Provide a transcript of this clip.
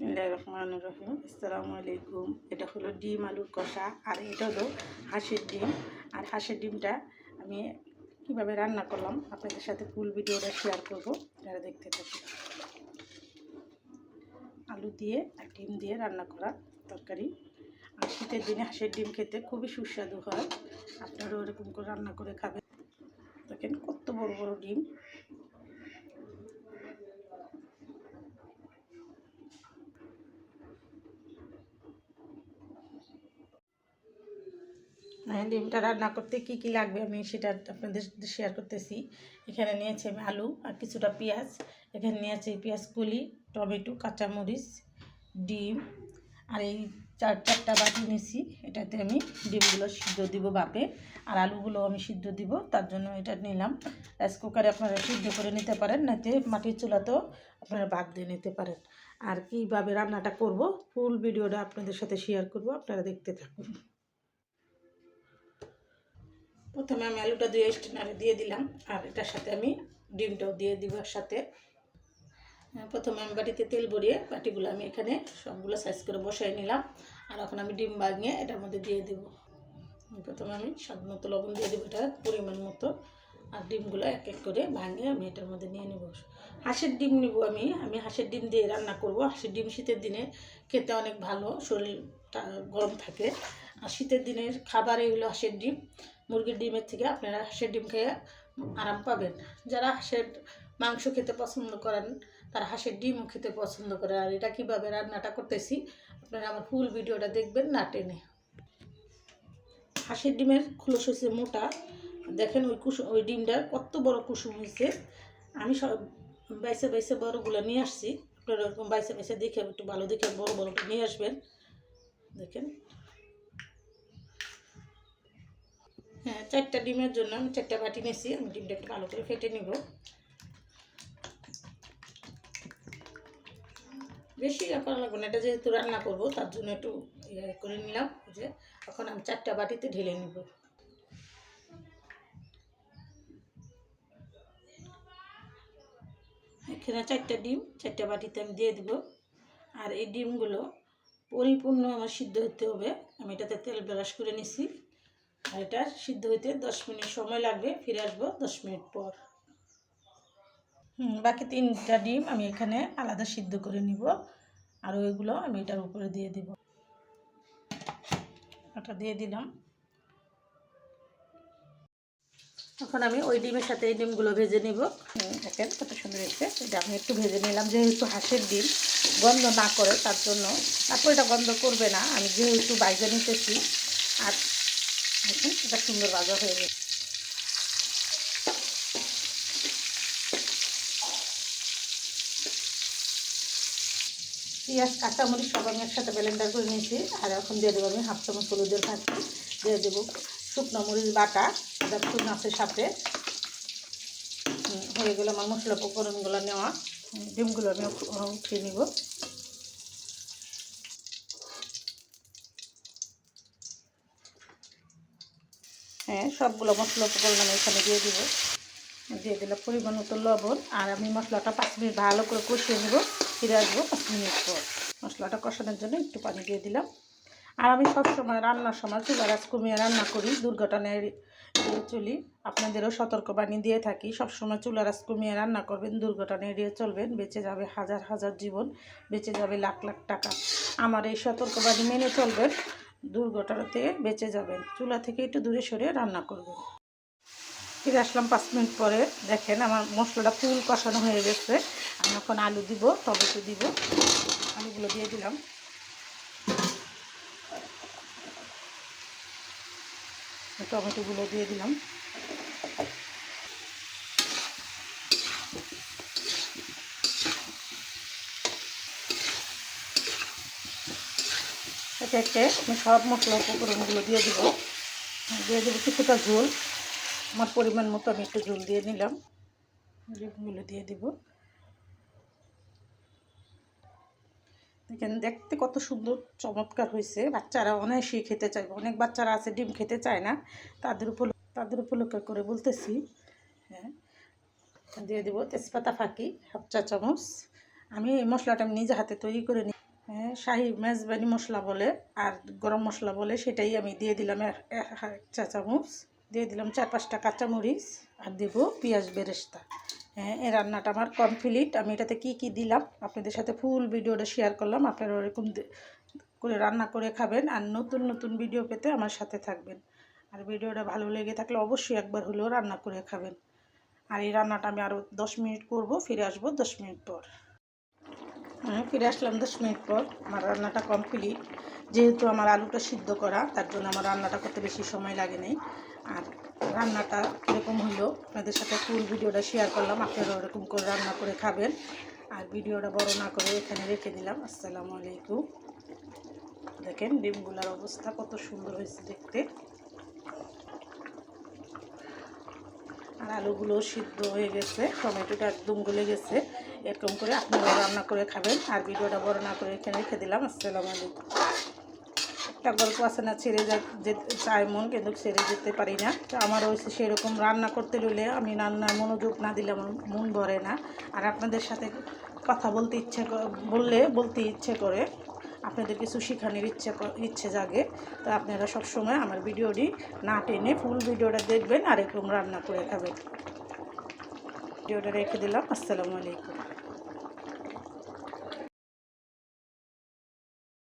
বিসমিল্লাহ রহমান রহিম আসসালামু আলাইকুম এটা হলো ডিম আলুর কষা, আর এটা হলো হাঁসের ডিম। আর হাঁসের ডিমটা আমি কীভাবে রান্না করলাম আপনাদের সাথে ফুল ভিডিওটা শেয়ার করব, আপনারা দেখতে থাকুন। আলু দিয়ে আর ডিম দিয়ে রান্না করা তরকারি। আর শীতের দিনে হাঁসের ডিম খেতে খুবই সুস্বাদু হয়। আপনারাও এরকম করে রান্না করে খাবেন। দেখেন কত বড় বড় ডিম। ডিমটা রান্না করতে কি কি লাগবে আমি সেটা আপনাদের শেয়ার করতেছি। এখানে নিয়েছি আমি আলু আর কিছুটা পেঁয়াজ। এখানে নিয়েছি পেঁয়াজ কুলি, টমেটো, কাঁচামরিচ, ডিম আর এই চার চারটা বাটি নিয়েছি। এটাতে আমি ডিমগুলো সিদ্ধ দিব বাপে আর আলুগুলো আমি সিদ্ধ দিব, তার জন্য এটা নিলাম। রাইস কুকারে আপনারা সিদ্ধ করে নিতে পারেন নাতে মাটির চুলাতেও আপনারা ভাত দিয়ে নিতে পারেন। আর কীভাবে রান্নাটা করব ফুল ভিডিওটা আপনাদের সাথে শেয়ার করব, আপনারা দেখতে থাকুন। প্রথমে আমি আলুটা দিয়ে স্টেনারে দিয়ে দিলাম, আর এটার সাথে আমি ডিমটাও দিয়ে দিবার সাথে প্রথমে আমি বাটিতে তেল ভরিয়ে বাটিগুলো আমি এখানে সবগুলো সাইজ করে বসাই নিলাম, আর এখন আমি ডিম বানিয়ে এটার মধ্যে দিয়ে দেব। প্রথমে আমি স্বাদ মতো লবণ দিয়ে দেবো, এটা পরিমাণ মতো, আর ডিমগুলো এক এক করে ভাঙিয়ে আমি এটার মধ্যে নিয়ে নেব। হাঁসের ডিম নিব আমি আমি হাঁসের ডিম দিয়ে রান্না করব। হাঁসের ডিম শীতের দিনে খেতে অনেক ভালো, শরীরটা গরম থাকে। আর শীতের দিনের খাবার এগুলো হাঁসের ডিম। মুরগির ডিমের থেকে আপনারা হাঁসের ডিম খেয়ে আরাম পাবেন। যারা হাঁসের মাংস খেতে পছন্দ করেন, তারা হাঁসের ডিমও খেতে পছন্দ করে। আর এটা কীভাবে রান্নাটা করতেছি, আপনারা আমার ফুল ভিডিওটা দেখবেন না টেনে। হাঁসের ডিমের খোলস হয়েছে মোটা। দেখেন ওই কুসুম ওই ডিমটার কত বড় কুসুম হয়েছে আমি সব বাইসে বাইসে বড়গুলো নিয়ে আসছি। আপনারা ওরকম বাইসে বাইসে দেখে একটু ভালো দেখে বড় বড়টা নিয়ে আসবেন। দেখেন। হ্যাঁ চারটা ডিমের জন্য আমি চারটা বাটি নিয়েছি, আমি ডিমটা একটু ভালো করে ফেটে নিব। বেশি করা লাগবে না, এটা যেহেতু রান্না করব, তার জন্য একটু ইয়ে করে নিলাম যে এখন আমি চারটা বাটিতে ঢেলে নিব। এখানে চারটা ডিম, চারটা বাটিতে আমি দিয়ে দিব। আর এই ডিমগুলো পরিপূর্ণ আমার সিদ্ধ হতে হবে, আমি এটাতে তেল ব্রাশ করে নিছি। আর এটা সিদ্ধ হইতে দশ মিনিট সময় লাগবে, ফিরে আসব দশ মিনিট পর। বাকি তিনটা ডিম আমি এখানে আলাদা সিদ্ধ করে নিব, আর ওইগুলো আমি এটার উপরে দিয়ে দিব। ওটা দিয়ে দিলাম। এখন আমি ওই ডিমের সাথে এই ডিমগুলো ভেজে নিব। দেখেন কত সুন্দর হয়েছে। এটা আমি একটু ভেজে নিলাম, যেহেতু হাঁসের ডিম, গন্ধ না করে তার জন্য। তারপর এটা গন্ধ করবে না, আমি যেহেতু বাইজে নিতেছি। আর দেখুন, এটা সুন্দর ভাজা হয়ে গেছে। পেঁয়াজ, কাঁচামরিচ সব আমি একসাথে ব্লেন্ডার করে নিয়েছি। আর এখন দিয়ে দেবো আমি হাফ চামচ হলুদের ভাজি। দিয়ে দেবো শুকনো মরিচ বাটা, এটা একটু মাছের সাথে। হয়ে গেলো আমার মশলা উপকরণগুলো নেওয়া। ডিমগুলো আমি উঠিয়ে নিব। হ্যাঁ সবগুলো মশলা উপকরণ এখানে দিয়ে দিব। দিয়ে দিলাম পরিমাণ মতো লবণ, আর আমি মশলাটা পাঁচ মিনিট ভালো করে কষিয়ে নেব, ফিরে আসব পাঁচ মিনিট পর। মশলাটা কষানোর জন্য একটু পানি দিয়ে দিলাম। আর আমি সবসময় রান্নার সময় চুলা গাছ কমিয়ে রান্না করি, দুর্ঘটনায় এড়িয়ে চলি। আপনাদেরও সতর্কবাণী দিয়ে থাকি, সবসময় চুলা গাছ কমিয়ে রান্না করবেন দুর্ঘটনা এড়িয়ে চলবেন, বেঁচে যাবে হাজার হাজার জীবন, বেঁচে যাবে লাখ লাখ টাকা। আমার এই সতর্কবাণী মেনে চলবেন। দুর্ঘটনা থেকে বেঁচে যাবেন। চুলা থেকে একটু দূরে সরে রান্না করবেন। ফিরে আসলাম পাঁচ মিনিট পরে। দেখেন আমার মশলাটা ফুল কষানো হয়ে গেছে। আমি এখন আলু দিব, টমেটো দিব। আলুগুলো দিয়ে দিলাম। টমেটোগুলো দিয়ে দিলাম। একে একে আমি সব মশলা উপকরণগুলো দিয়ে দিব। দিয়ে দেবো কিছুটা ঝোল। আমার পরিমাণ মতো আমি একটু ঝোল দিয়ে নিলাম। ডিমগুলো দিয়ে দিব। দেখেন, দেখতে কত সুন্দর, চমৎকার হয়েছে। বাচ্চারা অনায়াসই খেতে চাইবে। অনেক বাচ্চারা আছে, ডিম খেতে চায় না। তাদের উপর তাদের উপলক্ষ করে বলতেছি। হ্যাঁ। দিয়ে দেবো তেজপাতা ফাঁকি, হাফ চা চামচ। আমি এই মশলাটা আমি নিজে হাতে তৈরি করে নিই শাহি মেজবানি মশলা বলে আর গরম মশলা বলে সেটাই আমি দিয়ে দিলাম এক চা চামচ। দিয়ে দিলাম চার পাঁচটা কাঁচামরিচ আর দেবো পেঁয়াজ বেরেস্তা। হ্যাঁ এই রান্নাটা আমার কমপ্লিট আমি এটাতে কি কি দিলাম? আপনাদের সাথে ফুল ভিডিওটা শেয়ার করলাম। আপনারা ওরকম করে রান্না করে খাবেন আর নতুন নতুন ভিডিও পেতে আমার সাথে থাকবেন। আর ভিডিওটা ভালো লেগে থাকলে অবশ্যই একবার হলেও রান্না করে খাবেন। আর এই রান্নাটা আমি আরও দশ মিনিট করব, ফিরে আসব দশ মিনিট পর। আমি ফিরে আসলাম দশ মিনিট পর। আমার রান্নাটা কমপ্লিট যেহেতু আমার আলুটা সিদ্ধ করা, তার জন্য আমার রান্নাটা করতে বেশি সময় লাগে নাই। আর রান্নাটা কীরকম হলো, আপনাদের সাথে ফুল ভিডিওটা শেয়ার করলাম। আপনারা ওরকম করে রান্না করে খাবেন। আর ভিডিওটা বড় না করে এখানে রেখে দিলাম। আসসালামু আলাইকুম। দেখেন ডিমগুলার অবস্থা কত সুন্দর হয়েছে দেখতে। আলুগুলো সিদ্ধ হয়ে গেছে, টমেটোটা একদম গলে গেছে। এরকম করে আপনারা রান্না করে খাবেন। আর ভিডিওটা বড় না করে এখানে রেখে দিলাম। আসসালামু আলাইকুম। একটা গল্প আছে না, ছেড়ে যা চায় মন, কিন্তু ছেড়ে যেতে পারি না। তো আমার হয়েছে সেরকম রান্না করতে রইলে আমি রান্নার মনোযোগ না দিলে আমার মন ভরে না। আর আপনাদের সাথে কথা বলতে ইচ্ছে বললে বলতে ইচ্ছে করে। আপনাদের কিছু শেখানোর ইচ্ছে ইচ্ছে জাগে, তো আপনারা সবসময় আমার ভিডিওটি না টেনে ফুল ভিডিওটা দেখবেন আর এরকম রান্না করে খাবেন। ভিডিওটা রেখে দিলাম, আসসালামু আলাইকুম।